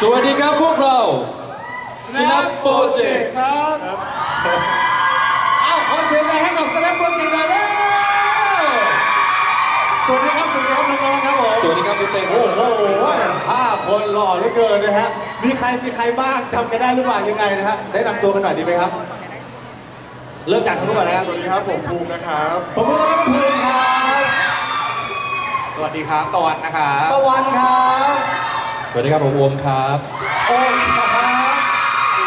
สวัสดีครับพวกเรา Snap Project ครับอ้าวขอเสียงหน่อยให้กับ Snap Project หน่อยเร็วสวัสดีครับสวัสดีครับน้องๆครับผมสวัสดีครับพี่เต้โอ้โหห้าคนหล่อเหลือเกินนะฮะมีใครมีใครบ้างจำกันได้หรือเปล่ายังไงนะฮะแนะนำตัวกันหน่อยดีไหมครับ เริ่มจากทางนู้นก่อนนะครับสวัสดีครับผมภูมินะครับผมรู้ต้อนรับคุณภูมิครับสวัสดีครับตะวันนะครับตะวันครับ สวัสดีครับผมโอมครับโอ้ยครับ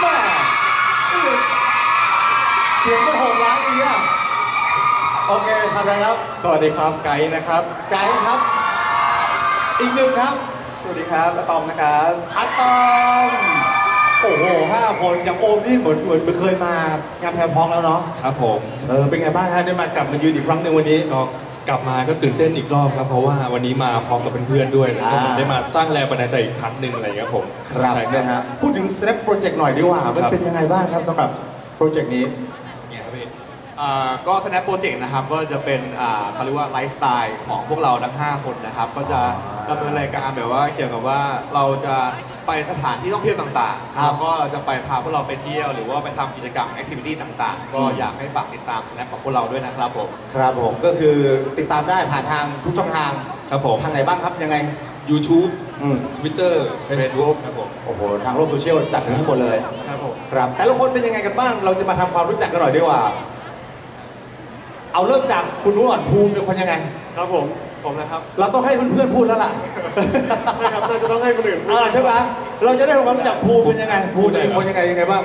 แม่เสียงก็โหกล้างอย่างเงี้ยโอเคทำอะไรครับ สวัสดีครับไกด์นะครับไกด์ครับ อีกหนึ่งครับ สวัสดีครับอะตอมนะครับอะตอมโอ้โหห้าคนอย่างโอมนี่เหมือนเหมือนเคยมางานแพรพองแล้วเนาะครับผมเออเป็นไงบ้างฮะได้มากลับมายืนอีกครั้งหนึ่งวันนี้ก็ กลับมาก็ตื่นเต้นอีกรอบครับ เพราะว่าวันนี้มาพร้อมกับเพื่อนๆด้วยแล้วก็อ่า ได้มาสร้างแรงบันดาลใจอีกครั้งหนึ่งอะไรอย่างเงี้ยครับผมครับใช่นะฮะพูดถึง Snap Project หน่อยดีกว่า มันครับเป็นยังไงบ้างครับสำหรับโปรเจกต์นี้ เนี่ยครับพี่อ่าก็ Snap Project นะครับก็จะเป็นอ่าเขาเรียกว่าไลฟ์สไตล์ของพวกเราทั้ง 5 คนนะครับ ก็จะดำเนินรายการแบบว่าเกี่ยวกับว่าเราจะ ไปสถานที่ท่องเที่ยวต่างๆครับแล้วก็เราจะไปพาพวกเราไปเที่ยว หรือว่าไปทำกิจกรรมแอคทิวิตี้ต่างๆ ก็อยากให้ฝากติดตาม Snap ของพวกเราด้วยนะครับผม ครับผมก็คือติดตามได้ผ่านทางทุกช่องทางครับผม ทางไหนบ้างครับยังไง YouTube อืม Twitter Facebook ครับผม โอ้โหทางโลกโซเชียลจัดกันทั้งหมดเลย ครับผม ครับ แต่ละคนเป็นยังไงกันบ้าง เราจะมาทำความรู้จักกันหน่อยดีกว่า เอาเริ่มจากคุณนุ่นก่อนภูมิเป็นคนยังไง ครับผม ผมนะครับ เราต้องให้เพื่อนๆพูดแล้วล่ะไม่ครับน่าจะต้องให้คนอื่นพูเอดอใช่ไหมเราจะได้รู้ความรู้จักภูมิเป็นยังไงภูมิเป็นคนยังไงยังไงบ้าง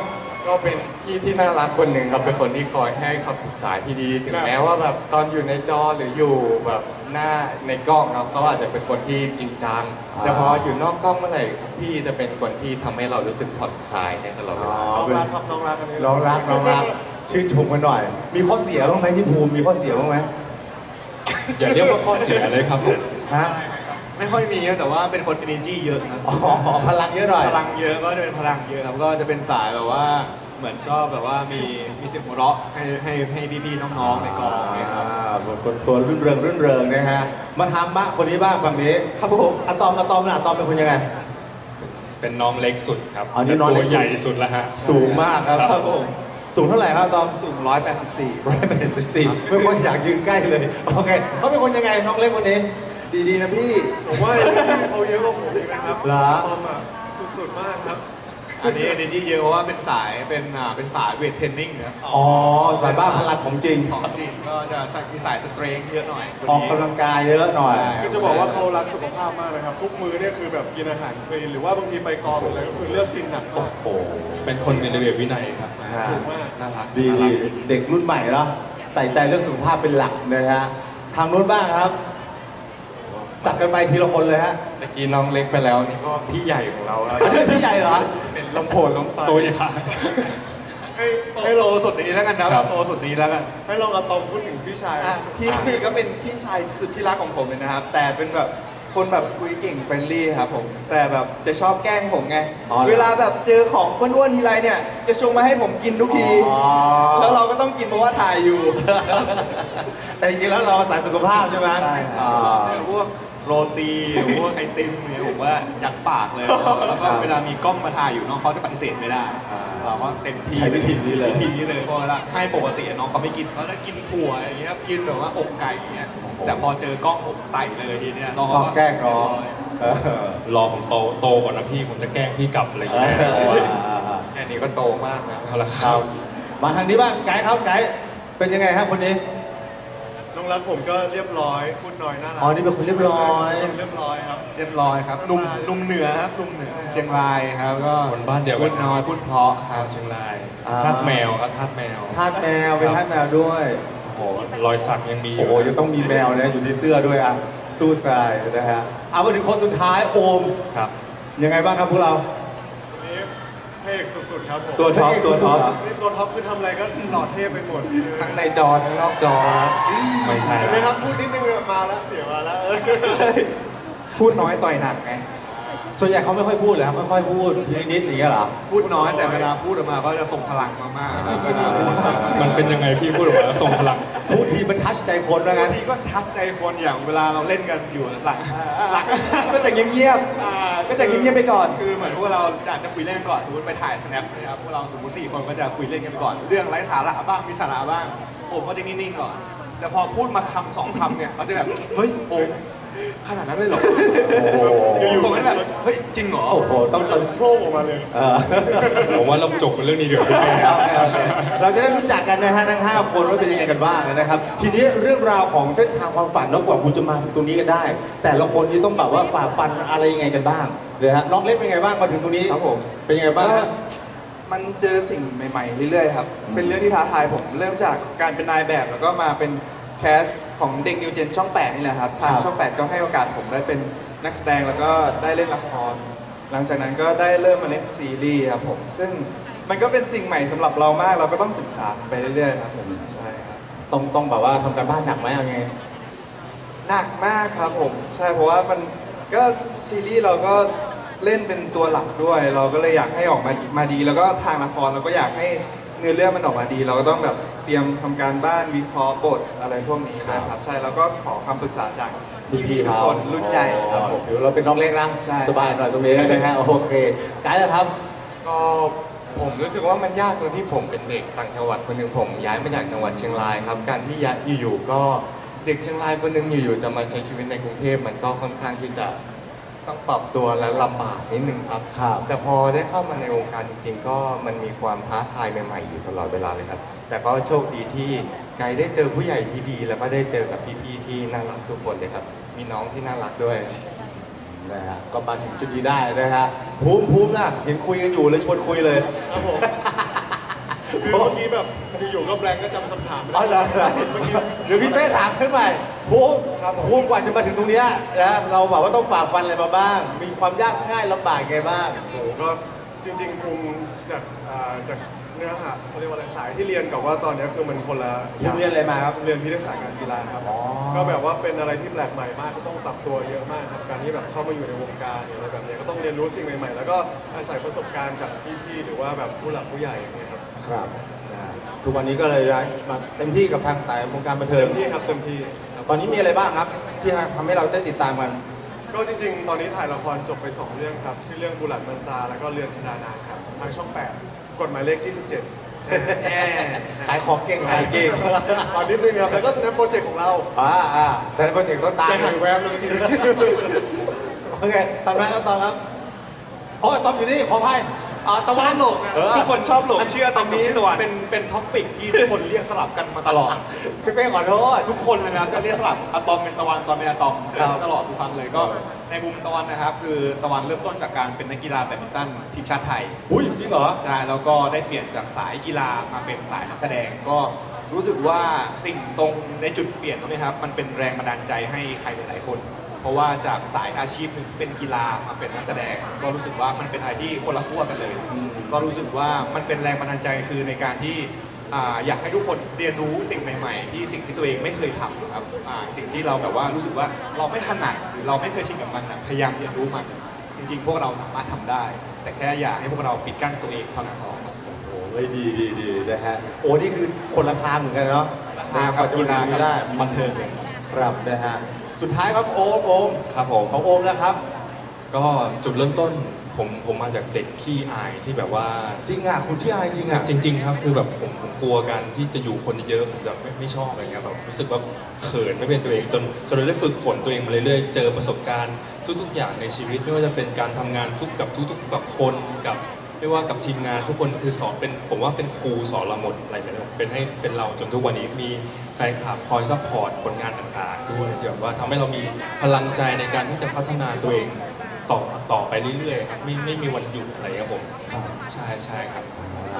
ก็เป็นพี่ที่น่ารักคนหนึ่งครับ เป็นคนที่คอยให้คำปรึกษาที่ดี ถึงแม้ว่าแบบตอนอยู่ในจอหรืออยู่แบบหน้าในกล้องครับเขาอาจจะเป็นคนที่จริงจังอ่าแต่พออยู่นอกกล้องเมื่อไหร่ครับพี่จะเป็นคนที่ทำให้เรารู้สึกผ่อนคลายในตลอดเวลา น้องรักครับน้องรักกันนี้น้องรักน้องรักชื่นชมกันหน่อย มีข้อเสียบ้างไหมที่ภูมิมีข้อเสียบ้างไหม อย่าเรียกว่าข้อเสียเลยครับผมฮะไม่ค่อยมีครับแต่ว่าเป็นคน energy เยอะครับอ๋อพลังเยอะหน่อยพลังเยอะก็จะเป็นพลังเยอะครับก็จะเป็นสายแบบว่าเหมือนชอบแบบว่ามีมีเสียงหัวเราะให้ให้ให้พี่ๆน้องๆในกองเนี่ยครับอ่าบางคนตัวรื่นเริงรื่นเริงนะฮะมาทำบ้างคนนี้บ้างฝั่งนี้ ครับผมอะตอมอะตอมน่ะอะตอมเป็นคนยังไง เป็นน้องเล็กสุดครับอ๋อนี่น้องเล็กสุด ตัวใหญ่สุดแล้วฮะ สูงมากครับ ครับผม สูงเท่าไหร่ครับอะตอมสูง184 ร้อยแปดสิบสี่ไม่ค่อยอยากยืนใกล้เลยโอเคเขาเป็นคนยังไงน้องเล็กคนนี้ ดีๆนะพี่ ผมว่าเขาเยอะกว่าผมอีกนะครับเหรอ ตอมอะสุดๆมากครับ อันนี้ energy เยอะเพราะว่าเป็นสายเป็นอ่าเป็นสายเวทเทรนนิ่งนะอ๋อสายบ้านพลังของจริง ของจริงก็จะใส่มีสายสเตรงเยอะหน่อยคนออกนี้ กำลังกายเยอะหน่อย ก็จะบอกว่าเขารักสุขภาพมากนะครับ ทุกมื้อเนี่ยคือแบบกินอาหารคลีนหรือว่าบางทีไปกองอะไรก็คือเลือกกินหนักมาก โอ้โห เป็นคนมีระเบียบวินัยครับ ฮะสูงมาก น่ารักดีน่าดีรักเด็กรุ่นใหม่เนาะใส่ใจเรื่องสุขภาพเป็นหลักนะฮะทางนู้นบ้างครับ จัดกันไปทีละคนเลยฮะเมื่อกี้น้องเล็กไปแล้วนี่ก็พี่ใหญ่ของเราแล้วอันนี้เป็นพี่ใหญ่เหรอ เป็นลำโพงลำไฟตัวใหญ่ ให้ให้โลสุดนี้แล้วกันนะครับ โลสุดนี้แล้วกัน ให้ลองอะตอมพูดถึงพี่ชายอะพี่พี่ก็เป็นพี่ชายสุดที่รักของผมเลยนะครับ แต่เป็นแบบ คนแบบคุยเก่งเฟรนลี่ครับผม แต่แบบจะชอบแกล้งผมไง อ๋อเหรอ เวลาแบบเจอของอ้วนๆทีไรเนี่ย จะชงมาให้ผมกินทุกที อ๋อแล้วเราก็ต้องกินเพราะว่าถ่ายอยู่แต่จริงๆแล้วเราสายสุขภาพใช่ไหมใช่ครับอ่าเจอพวก โรตีพวกไอติมเนี่ยผมว่ายัดปากเลย แล้วก็เวลามีกล้องมาถ่ายอยู่น้องเขาจะปฏิเสธไม่ได้อ่าเราก็เต็มที่ใช้วิธีนี้เลย วิธีนี้เลยเพราะว่าให้ปกติน้องเขาไม่กินเขาจะกินถั่วอย่างเงี้ยกินแบบว่าอกไก่อย่างเงี้ยแต่พอเจอกล้องผมใส่เลยทีเนี้ยน้องชเขาอบแกล้งน้องเออรอผมโตโตก่อนนะพี่ผมจะแกล้งพี่กลับอะไรอย่างเอเงี้ยเพราะว่าอแค่นี้ก็โตมากนะเอาละครับมาทางนี้บ้างไกด์ครับไกด์เป็นยังไงครับคนนี้น้อง รักผมก็เรียบร้อยพูดน้อยน่ารักอ๋อนี่เป็นคนเรียบร้อยเรียบร้อยครับ เรียบร้อยครับหนุ่มหนุ่มเหนือครับหนุ่มเหนือเชียงรายครับก็คนบ้านเดียวกัน พูดน้อยพูดเพราะคทารับ เชียงรายอ่า ทาสแมวครับทาสแมวทาสแมวเป็นทาสแมวด้วย โอ้โหรอยสักยังมีอโอ้ยู่โหยังต้องมีแมวนะอยู่ที่เสื้อด้วยอะสู้ตายนะฮะเอามาถึงคนสุดท้ายโอม ครับ ยังไงบ้างครับพวกเราวันนี้พระเอ กสุดๆครับผมตัวท็อปตัวท็อปนี่ตัวท็อปคือทำอะไรก็หล่อเท่ไปหมดทั้งในจอทั้งนอกจอครับไม่ใช่เห็นไหมแล้วครับพูดนิดนึงมาแล้วเสียมาแล้วเออพูดน้อยต่อยหนักไง ส่วนใหญ่เขาไม่ค่อยพูดเลยครับค่อยๆพูดทีละนิดอย่างเงี้ยเหรอ พูดน้อยแต่เวลาพูดออกมาก็จะส่งพลังมากๆครับเวลาพูดมากมันเป็นยังไงพี่พูดออกมาแล้วส่งพลัง พูดทีมันทัชใจคนว่าบางั้งนทีก็ทัดใจคนอย่างเวลาเราเล่นกันอยู่หลังหลัง ก็จะเงียบอ่าๆ ก็จะเงียบๆไปก่อน คือเหมือนพวกเราจะอาจจะคุยเล่นกันก่อนสมมติไปถ่าย snap นะครับพวกเราสมมติสี่คนก็จะคุยเล่นกันไปก่อน เรื่องไร้สาระบ้างมีสาระบ้าง ผมก็จะนิ่งๆก่อน แต่พอพูดมาคำสองคำเนี่ยเราจะแบบเฮ้ยโอ้ ขนาดนั้นเลยเหรอโอ้โหอยู่ๆผมก็แบบเฮ้ยจริงเหรอโอ้โหต้องต้องโผล่ออกมาเลยเออผมว่าเราจบกันเรื่องนี้เดี๋ยวพี่เป้โอเคโอเคเราจะได้รู้จักกันนะฮะทั้ง 5 คนว่าเป็นยังไงกันบ้างนะครับ ทีนี้เรื่องราวของเส้นทางความฝันเนอะกว่าคุณจะมาถึงตรงนี้กันได้ แต่ละคนนี่ต้องแบบว่าฝ่าฟันอะไรยังไงกันบ้างเดี๋ยวฮะน้องเล็กเป็นไงบ้างมาถึงตรงนี้ครับผม เป็นยังไงบ้างก็ฮะ มันเจอสิ่งใหม่ ๆ เรื่อยๆครับเป็นเรื่องที่ท้าทายผม เริ่มจากการเป็นนายแบบแล้วก็มาเป็น แคสของเด็กนิวเจนช่อง 8 นี่แหละครับทางครับช่อง 8 ก็ให้โอกาสผมได้เป็นนักแสดงแล้วก็ได้เล่นละคร หลังจากนั้นก็ได้เริ่มมาเล่นซีรีส์ครับผมซึ่งมันก็เป็นสิ่งใหม่สำหรับเรามากเราก็ต้องศึกษาไปเรื่อยๆครับผมใช่ครับต้องต้องแบบว่าทำการบ้านหนักไหมเอาไง หนักมากครับผม ใช่เพราะว่ามันก็ซีรีส์เราก็เล่นเป็นตัวหลักด้วย เราก็เลยอยากให้ออกมามาดี แล้วก็ทางละครเราก็อยากให้ เนื้อเรื่องมันออกมาดี เราก็ต้องแบบเตรียมทำการบ้านวิเคราะห์บทอะไรพวกนี้นะครับ ใช่แล้วก็ขอคำปรึกษาจากพี่ๆทุกคนรุ่นใหญ่ครับผม ถือเราเป็นน้องเล็กนะใช่ สบายหน่อยตรงนี้นะฮะโอเคไกด์แล้วครับ ก็ผมรู้สึกว่ามันยากตรงที่ผมเป็นเด็กต่างจังหวัดคนหนึ่งผมย้ายมาจากจังหวัดเชียงรายครับการที่ย้ายอยู่ๆก็เด็กเชียงรายคนหนึ่งอยู่ๆจะมาใช้ชีวิตในกรุงเทพมันก็ค่อนข้างที่จะ ต้องปรับตัวและลำบากนิดนึงครับ ครับ แต่พอได้เข้ามาในวงการจริง ๆ ก็มันมีความท้าทายใหม่ๆอยู่ตลอดเวลาเลยครับ แต่ก็โชคดีที่ไกด์ได้เจอผู้ใหญ่ที่ดี แล้วก็ได้เจอกับพี่ๆที่น่ารักทุกคนเลยครับ มีน้องที่น่ารักด้วย นะฮะก็มาถึงจุดนี้ได้นะฮะภูมิภูมินะเห็นคุยกันอยู่เลยชวนคุยเลยครับผม คือเมื่อกี้แบบอยู่ๆก็แบงก์ก็จำคำถามไม่อ๋อเหรได้อเดี๋ยวพี่เป้ถามขึ้นใหม่ ภูมิภูมิกว่าจะมาถึงตรงเนี้ยนะเราแบบว่าต้องฝ่าฟันอะไรมาบ้าง มีความยากง่ายลำบากไงบ้าง โอ้โหก็จริงๆภูมิจากอ่าจากเนื้อหาเขาเรียกว่าอะไรสายที่เรียนกับว่าตอนนี้คือมันคนละภูมิเรียนอะไรมาครับ เรียนพิทยาศาสตร์การกีฬาครับ อ๋อ ก็แบบว่าเป็นอะไรที่แปลกใหม่มากก็ต้องปรับตัวเยอะมากครับการที่แบบเข้ามาอยู่ในวงการหรืออะไรแบบนี้ก็ต้องเรียนรู้สิ่งใหม่ๆ แล้วก็อาศัยประสบการณ์จากพี่ๆหรือว่าแบบผู้หลักผู้ใหญ่อย่างเงี้ย ครับครับนะฮะทุกวันนี้ก็เลยได้มาเต็มที่กับทางสายวงการบันเทิเต็งมที่ครับเต็มที่ครับตอนนี้มีอะไรบ้างครับ ที่ทำให้เราได้ติดตามกัน ก็จริงๆ ตอนนี้ถ่ายละครจบไป2เรื่องครับ ชื่อเรื่องบุหลัดมันตราแล้วก็เรือนชนานานครับ ทางช่อง 8 กฎหมายเลข 27แหมขายของเก่งขายเก่งขอนิดนึงครับ แล้วก็ snap project ของเราอ่าอ่าแต่ในโปรเจกต์ต้องตามใจหายแวบเลยโอเคตอนนั้นก็ตอนครับโอ้ยตอมอยู่นี่ขออภัย อ่าตะชวัอนบหลงเออ ทุกคนชอบหลงเชื่อตอนนี้เป็นเป็นท็อปปิกที่ทุกคนเรียกสลับกันมาตลอด พี่เป้ขอโทษ ทุกคนเลยนะครับจะเรียกสลับอะตอมเป็นตะวันตอนเป็นอะตอมครับ ตลอดทุกครั้งเลยก็ในมุมตะวันนะครับ คือตะวันเริ่มต้นจากการเป็นนักกีฬาแบดมินตันทีมชาติไทย อุ้ยจริงเหรอ ใช่แล้วก็ได้เปลี่ยนจากสายกีฬามาเป็นสายนักแสดงก็รู้สึกว่าสิ่งตรงในจุดเปลี่ยนตรงนี้ครับ มันเป็นแรงบันดาลใจให้ใครหลายๆคน เพราะว่าจากสายอาชีพหนึ่งเป็นกีฬามาเป็นนักแสดง ก็รู้สึกว่ามันเป็นอะไรที่คนละขั้วกันเลย ก็รู้สึกว่ามันเป็นแรงบันดาลใจคือในการที่อ่าอยากให้ทุกคนเรียนรู้สิ่งใหม่ ๆ ที่สิ่งที่ตัวเองไม่เคยทำครับอ่าสิ่งที่เราแบบว่ารู้สึกว่าเราไม่ถนัดหรือเราไม่เคยชินกับมันอะพยายามเรียนรู้มันจริงๆ พวกเราสามารถทำได้ แต่แค่อย่าให้พวกเราปิดกั้นตัวเองเท่านั้นพอครับ โอ้ยดีดีดีนะฮะ โอ้นี่คือคนละทางเหมือนกันเนาะทางกับกีฬากับ ได้บันเทิงครับนะฮะ สุดท้ายครับโอมโอมครับผมของโอมนะครับ ก็จุดเริ่มต้นผมผมมาจากเด็กขี้อายที่แบบว่า จริงอะคุณที่อายจริงอะจริง ๆ ครับคือแบบผมผมกลัวกันที่จะอยู่คนเยอะผมแบบไม่ไม่ชอบอะไรเงี้ยแบบรู้สึกว่าเขินไม่เป็นตัวเองจนจนเราได้ฝึกฝนตัวเองมาเรื่อยๆเจอประสบการณ์ ทุก ๆ อย่างในชีวิต ไม่ว่าจะเป็นการทำงานทุกกับทุกๆกับคนกับไม่ว่ากับทีมงานทุกคนคือสอนเป็นผมว่าเป็นครูสอนเราหมดอะไรแบบนี้เป็นให้เป็นเราจนทุกวันนี้มี แฟนคลับคอยซัพพอร์ตผลงานต่างๆด้วยที่แบบว่าทำให้เรามีพลังใจในการที่จะพัฒนาตัวเองต่อต่อไปเรื่อยๆครับไม่ไม่มีวันหยุดอะไรครับผมครับใช่ใช่ครับ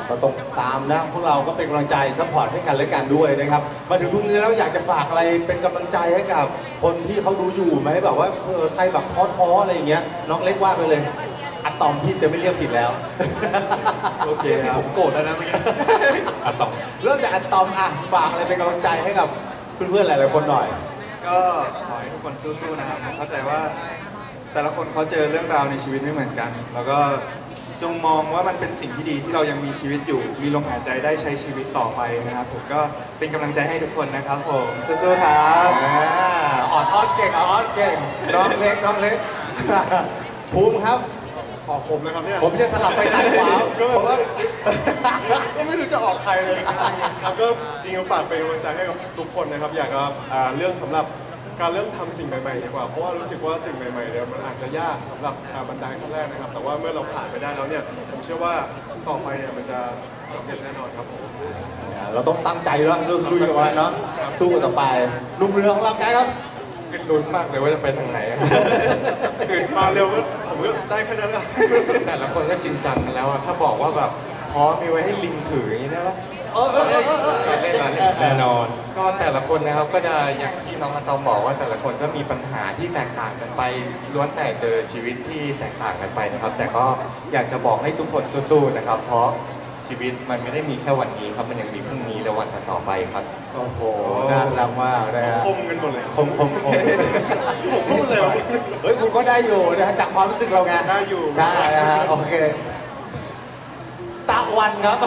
ก็ต้องตามนะพวกเราก็เป็นกำลังใจซัพพอร์ตให้กันและกันด้วยนะครับ มาถึงตรงนี้แล้วอยากจะฝากอะไรเป็นกำลังใจให้กับ คนที่เขาดูอยู่ไหมแบบว่าเออใครแบบท้อๆอะไรอย่างเงี้ยน้องเล็กว่าไปเลย อะตอมพี่จะไม่เรียกผิดแล้ว โอเคครับผมโกรธแล้วนะเมื่อกี้อะต่อเริ่มจากอะตอมอะฝากอะไรเป็นกำลังใจให้กับเพื่อนๆหลายๆคนหน่อย ก็ขอให้ทุกคนสู้ๆนะครับผมเข้าใจว่า แต่ละคนเขาเจอเรื่องราวในชีวิตไม่เหมือนกัน แล้วก็จงมองว่ามันเป็นสิ่งที่ดีที่เรายังมีชีวิตอยู่ มีลมหายใจได้ใช้ชีวิตต่อไปนะครับผมก็เป็นกำลังใจให้ทุกคนนะครับผมสู้ๆครับอ่าออดอ้อนเก่งออดอ้อนเก่งน้องเล็กน้องเล็กภูมิครับ ออกผมนะครับเนี่ยผมจะสลับไปซ้ายขวาก็แบบว่า ก็ไม่รู้จะออกใครเลยครับก็จริงๆฝากเป็นกำลังใจให้กับทุกคนนะครับ อยากจะอ่าเรื่องสำหรับการเริ่มทำสิ่งใหม่ๆดีกว่าเพราะว่ารู้สึกว่าสิ่งใหม่ๆเนี่ยมันอาจจะยากสำหรับอ่าบันไดขั้นแรกนะครับ แต่ว่าเมื่อเราผ่านไปได้แล้วเนี่ยผมเชื่อว่าต่อไปเนี่ยมันจะสำเร็จแน่นอนครับผม เราต้องตั้งใจแล้วลุยลุยกันไว้เนาะสู้กันต่อไปหนุ่มเรือของเราไงครับคือลุ้นมากเลยว่าจะไปทางไหน คือมาเร็วก็ ผมก็ได้แค่นั้นแหละแต่ละคนก็จริงจังกันแล้วอะถ้าบอกว่าแบบพร้อมมีไว้ให้ลิงถืออย่างนี้ได้ปะเออเออเออเออเออเล่นมาเล่นแน่นอน ก็แต่ละคนนะครับก็จะอย่างที่น้องอะตอมบอกว่าแต่ละคนก็มีปัญหาที่แตกต่างกันไปล้วนแต่เจอชีวิตที่แตกต่างกันไปนะครับ แต่ก็อยากจะบอกให้ทุกคนสู้ๆนะครับ เพราะชีวิตมันไม่ได้มีแค่วันนี้ครับมันยังมีพรุ่งนี้และวันต่อๆไปครับโอ้โหน่ารักมากนะฮะคมกันหมดเลยคมคมคมผมพูดเลยว่ะเฮ้ยคุณ ก็ได้อยู่นะฮะจากความรู้สึกเราไงได้อยู่ ใช่นะฮะโอเคตะวันครับ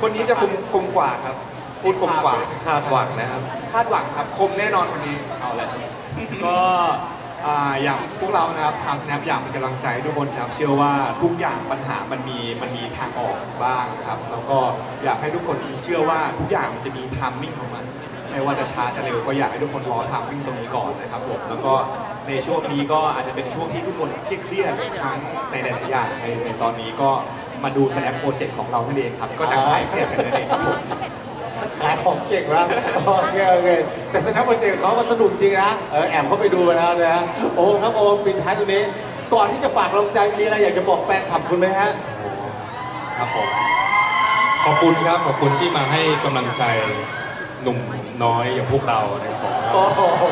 คนนี้จะคมคมกว่าครับ พูดคมกว่าคาดหวังนะครับ คาดหวังครับ คมแน่นอนคนนี้เอาเลยครับก็อ่าอย่างพวกเรานะครับทาง Snap อยากเป็นกำลังใจให้ทุกคนนะครับเชื่อว่าทุกอย่างปัญหามันมีมันมีทางออกบ้างนะครับ แล้วก็อยากให้ทุกคนเชื่อว่าทุกอย่างมันจะมีทัมมิ่งของมัน ไม่ว่าจะช้าจะเร็วก็อยากให้ทุกคนรอทัมมิ่งตรงนี้ก่อนนะครับผมแล้วก็ ในช่วงนี้ก็อาจจะเป็นช่วงที่ทุกคนเครียดๆทั้งในหลายๆอย่างในในตอนนี้ก็มาดู Snap โปรเจกต์ของเรานั่นเองครับ ก็จะคลายเครียดกันนั่นเองครับผมขายของเก่งมากโอเคโอเคแต่สนับโปรเจกต์เขาก็สนุกจริงนะเออแอบเข้าไปดูมาแล้วนะฮะโอมครับโอมปิดท้ายตรงนี้ ก่อนที่จะฝากกำลังใจมีอะไรอยากจะบอกแฟนคลับคุณไหมฮะครับผมขอบคุณครับขอบคุณที่มาให้กำลังใจหนุ่ม น้อยอย่างพวกเรานะครับผมโอ้โห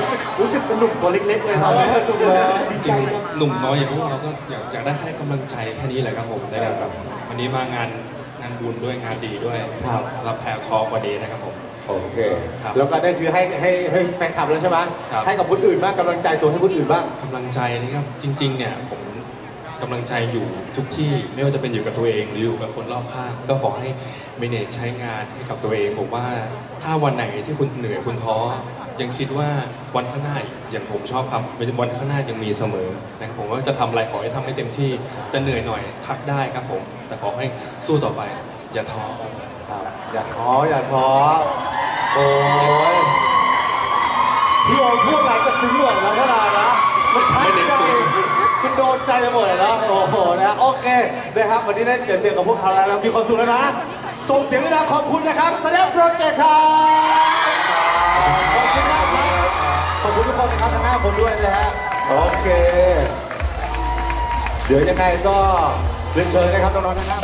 รู้สึกรู้สึกเป็นหนุ่มตัวเล็กๆเลยเอครับอหนุ่มเลยจริงๆหนุ่มน้อยอย่างพวกเราก็อยากอยากได้แค่กำลังใจแค่นี้แหละครับผมได้แบบวันนี้มางานงานบุญด้วยงานดีด้วยครับ รับแพรทอกวันนี้นะครับผม โอเค ครับแล้วก็ได้คือให้ให้ให้แฟนคลับแล้วใช่ไหมครับ ให้กับคนอื่นบ้างกำลังใจส่งให้คนอื่นบ้าง กำลังใจนี่ครับจริง ๆ เนี่ยผม กำลังใจอยู่ทุกที่ไม่ว่าจะเป็นอยู่กับตัวเองหรืออยู่กับคนรอบข้างก็ขอให้ manage ใช้งานให้กับตัวเองผมว่าถ้าวันไหนที่คุณเหนื่อยคุณท้อยังคิดว่าวันข้างหน้าอย่างผมชอบครับวันข้างหน้ายังมีเสมอนะครับผมว่าจะทำอะไรขอให้ทำให้เต็มที่จะเหนื่อยหน่อยพักได้ครับผม แต่ขอให้สู้ต่อไป อย่าท้อครับอย่าท้ออย่าท้อโอ้ยพี่โอมพูดอะไรก็ซึ้งหมดแล้วพวกเรานะมันทัดใช้ โดนใจไปหมดเลยนะโอ้โหนะโอเคนะครับวันนี้ได้เจอเจอกับพวกเขาแล้วมีความสุขแล้วนะส่งเสียงด้วยนะขอบคุณนะครับแสดงโปรเจกต์ครับขอบคุณมากครับขอบคุณทุกคนนะครับทั้งห้าคนด้วยนะฮะโอเค เดี๋ยวยังไงก็เรียนเชิญนะครับน้องๆนะครับ